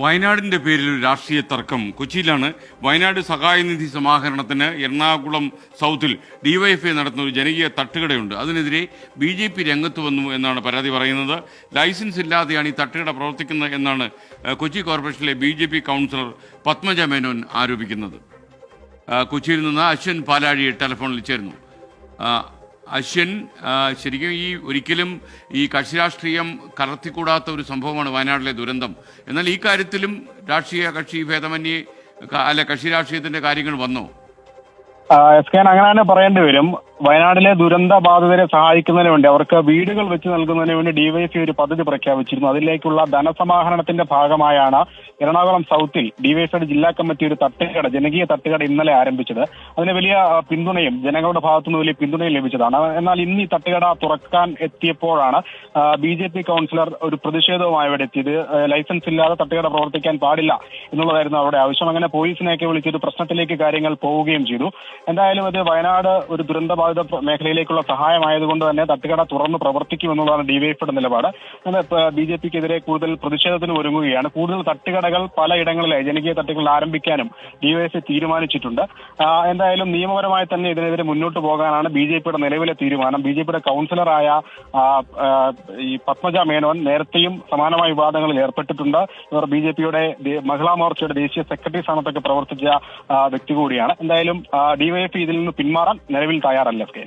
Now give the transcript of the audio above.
വയനാടിന്റെ പേരിൽ ഒരു രാഷ്ട്രീയ തർക്കം കൊച്ചിയിലാണ്. വയനാട് സഹായനിധി സമാഹരണത്തിന് എറണാകുളം സൗത്തിൽ ഡിവൈഎഫ്ഐ നടത്തുന്ന ഒരു ജനകീയ തട്ടുകടയുണ്ട്. അതിനെതിരെ ബി ജെ പി രംഗത്ത് വന്നു എന്നാണ് പരാതി പറയുന്നത്. ലൈസൻസ് ഇല്ലാതെയാണ് ഈ തട്ടുകട പ്രവർത്തിക്കുന്നത് എന്നാണ് കൊച്ചി കോർപ്പറേഷനിലെ B J P councillor Padmaja Menon ആരോപിക്കുന്നത്. കൊച്ചിയിൽ നിന്ന് അശ്വൻ പാലാഴി ടെലിഫോണിൽ ചേർന്നു ആ, അശ്വൻ ശരിക്കും ഈ ഒരിക്കലും ഈ കക്ഷി രാഷ്ട്രീയം കലർത്തിക്കൂടാത്ത ഒരു സംഭവമാണ് വയനാട്ടിലെ ദുരന്തം. എന്നാൽ ഈ കാര്യത്തിലും രാഷ്ട്രീയ കക്ഷി ഭേദമന്യേ അല്ല കക്ഷി രാഷ്ട്രീയത്തിന്റെ കാര്യങ്ങൾ വന്നോ? എസ് കെ അങ്ങനെ തന്നെ പറയേണ്ടി വരും. വയനാട്ടിലെ ദുരന്ത ബാധിതരെ സഹായിക്കുന്നതിന് വേണ്ടി അവർക്ക് വീടുകൾ വെച്ച് നൽകുന്നതിന് വേണ്ടി ഡിവൈഎഫ്ഐ ഒരു പദ്ധതി പ്രഖ്യാപിച്ചിരുന്നു. അതിലേക്കുള്ള ധനസമാഹരണത്തിന്റെ ഭാഗമായാണ് എറണാകുളം സൗത്തിൽ ഡിവൈഎഫ്ഐയുടെ ജില്ലാ കമ്മിറ്റി ഒരു തട്ടുകട ജനകീയ തട്ടുകട ഇന്നലെ ആരംഭിച്ചത്. അതിന് വലിയ പിന്തുണയും ജനങ്ങളുടെ ഭാഗത്തുനിന്ന് വലിയ പിന്തുണയും ലഭിച്ചതാണ്. എന്നാൽ ഇന്ന് ഈ തട്ടുകട തുറക്കാൻ എത്തിയപ്പോഴാണ് ബി ജെ പി കൗൺസിലർ ഒരു പ്രതിഷേധവുമായി ഇവിടെ എത്തിയത്. ലൈസൻസ് ഇല്ലാതെ തട്ടുകട പ്രവർത്തിക്കാൻ പാടില്ല എന്നുള്ളതായിരുന്നു അവരുടെ ആവശ്യം. അങ്ങനെ പോലീസിനെയൊക്കെ വിളിച്ചൊരു പ്രശ്നത്തിലേക്ക് കാര്യങ്ങൾ പോവുകയും ചെയ്തു. എന്തായാലും അത് വയനാട് ഒരു ദുരന്തബാധിത മേഖലയിലേക്കുള്ള സഹായമായതുകൊണ്ട് തന്നെ തട്ടുകട തുറന്ന് പ്രവർത്തിക്കുമെന്നുള്ളതാണ് ഡിവൈഎഫ്ഐയുടെ നിലപാട്. ബി ജെ പിക്കെതിരെ കൂടുതൽ പ്രതിഷേധത്തിന് ഒരുങ്ങുകയാണ്. കൂടുതൽ തട്ടുകടകൾ പലയിടങ്ങളിലായി ജനകീയ തട്ടുകൾ ആരംഭിക്കാനും ഡിവൈഎഫ്ഐ തീരുമാനിച്ചിട്ടുണ്ട്. എന്തായാലും നിയമപരമായി തന്നെ ഇതിനെതിരെ മുന്നോട്ട് പോകാനാണ് ബി ജെ പിയുടെ നിലവിലെ തീരുമാനം. ബി ജെ പിയുടെ കൗൺസിലറായ ഈ പത്മജ മേനോൻ നേരത്തെയും സമാനമായ വിവാദങ്ങളിൽ ഏർപ്പെട്ടിട്ടുണ്ട്. ഇവർ ബി ജെ പിയുടെ മഹിളാ മോർച്ചയുടെ ദേശീയ സെക്രട്ടറി സ്ഥാനത്തൊക്കെ പ്രവർത്തിച്ച വ്യക്തി കൂടിയാണ്. എന്തായാലും ഡിവൈഎഫ്ഐ ഇതിൽ നിന്ന് പിന്മാറാൻ നിലവിൽ തയ്യാറല്ല കെ